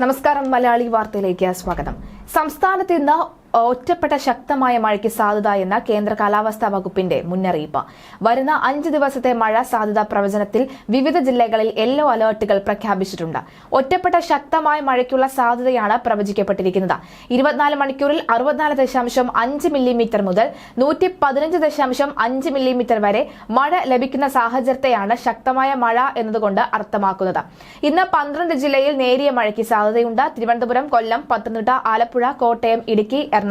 നമസ്കാരം മലയാളി വാർത്തയിലേക്ക് സ്വാഗതം. സംസ്ഥാനത്ത് ഇന്ന് ഒറ്റപ്പെട്ട ശക്തമായ മഴയ്ക്ക് സാധ്യത എന്ന കേന്ദ്ര കാലാവസ്ഥാ വകുപ്പിന്റെ മുന്നറിയിപ്പ്. വരുന്ന അഞ്ച് ദിവസത്തെ മഴ സാധ്യത പ്രവചനത്തിൽ വിവിധ ജില്ലകളിൽ യെല്ലോ അലേർട്ടുകൾ പ്രഖ്യാപിച്ചിട്ടുണ്ട്. ഒറ്റപ്പെട്ട ശക്തമായ മഴയ്ക്കുള്ള സാധ്യതയാണ് പ്രവചിക്കപ്പെട്ടിരിക്കുന്നത്. ഇരുപത്തിനാല് മണിക്കൂറിൽ അറുപത്തിനാല് ദശാംശം അഞ്ച് മില്ലിമീറ്റർ മുതൽ നൂറ്റി പതിനഞ്ച് ദശാംശം അഞ്ച് മില്ലിമീറ്റർ വരെ മഴ ലഭിക്കുന്ന സാഹചര്യത്തെയാണ് ശക്തമായ മഴ എന്നതുകൊണ്ട് അർത്ഥമാക്കുന്നത്. ഇന്ന് പന്ത്രണ്ട് ജില്ലയിൽ നേരിയ മഴയ്ക്ക് സാധ്യതയുണ്ട്. തിരുവനന്തപുരം കൊല്ലം പത്തനംതിട്ട ആലപ്പുഴ കോട്ടയം ഇടുക്കി എറണാകുളം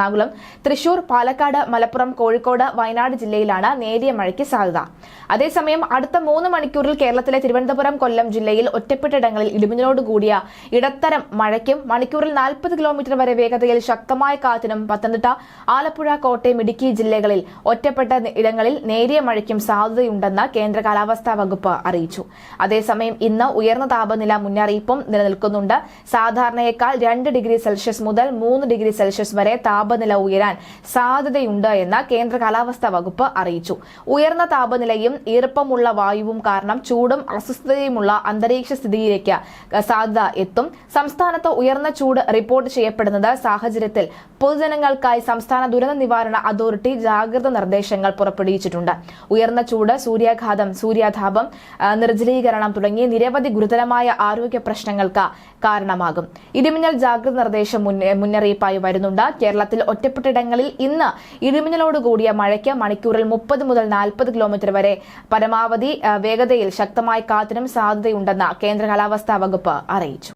തൃശൂർ പാലക്കാട് മലപ്പുറം കോഴിക്കോട് വയനാട് ജില്ലയിലാണ് നേരിയ മഴയ്ക്ക് സാധ്യത. അതേസമയം അടുത്ത മൂന്ന് മണിക്കൂറിൽ കേരളത്തിലെ തിരുവനന്തപുരം കൊല്ലം ജില്ലയിൽ ഒറ്റപ്പെട്ടിടങ്ങളിൽ ഇടിമിന്നലോട് കൂടിയ ഇടത്തരം മഴയ്ക്കും മണിക്കൂറിൽ നാൽപ്പത് കിലോമീറ്റർ വരെ വേഗതയിൽ ശക്തമായ കാറ്റിനും പത്തനംതിട്ട ആലപ്പുഴ കോട്ടയം ഇടുക്കി ജില്ലകളിൽ ഒറ്റപ്പെട്ട ഇടങ്ങളിൽ നേരിയ മഴയ്ക്കും സാധ്യതയുണ്ടെന്ന് കേന്ദ്ര കാലാവസ്ഥാ വകുപ്പ് അറിയിച്ചു. അതേസമയം ഇന്ന് ഉയർന്ന താപനില മുന്നറിയിപ്പും നിലനിൽക്കുന്നുണ്ട്. സാധാരണയേക്കാൾ രണ്ട് ഡിഗ്രി സെൽഷ്യസ് മുതൽ മൂന്ന് ഡിഗ്രി സെൽഷ്യസ് വരെ താപനില ഉയരാൻ സാധ്യതയുണ്ട് എന്ന് കേന്ദ്ര കാലാവസ്ഥാ വകുപ്പ് അറിയിച്ചു. ഉയർന്ന താപനിലയും ഈർപ്പമുള്ള വായുവും കാരണം ചൂടും അസ്വസ്ഥതയുമുള്ള അന്തരീക്ഷ സ്ഥിതിയിലേക്ക് സാധ്യത എത്തും. സംസ്ഥാനത്ത് ഉയർന്ന ചൂട് റിപ്പോർട്ട് ചെയ്യപ്പെടുന്നത് സാഹചര്യത്തിൽ പൊതുജനങ്ങൾക്കായി സംസ്ഥാന ദുരന്ത നിവാരണ അതോറിറ്റി ജാഗ്രത നിർദ്ദേശങ്ങൾ പുറപ്പെടുവിച്ചിട്ടുണ്ട്. ഉയർന്ന ചൂട് സൂര്യാഘാതം സൂര്യാതാപം നിർജലീകരണം തുടങ്ങിയ നിരവധി ഗുരുതരമായ ആരോഗ്യ പ്രശ്നങ്ങൾക്ക് കാരണമാകും. ഇടിമിന്നൽ ജാഗ്രത നിർദ്ദേശം മുന്നറിയിപ്പായി വരുന്നുണ്ട്. കേരളത്തിൽ ഒറ്റപ്പെട്ടിടങ്ങളിൽ ഇന്ന് ഇടിമിന്നലോട് കൂടിയ മഴയ്ക്ക് മണിക്കൂറിൽ മുപ്പത് മുതൽ നാൽപ്പത് കിലോമീറ്റർ വരെ. പരമാവധി വേഗതയിൽ ശക്തമായ കാറ്റിനും സാധ്യതയുണ്ടെന്ന് കേന്ദ്ര കാലാവസ്ഥാ വകുപ്പ് അറിയിച്ചു.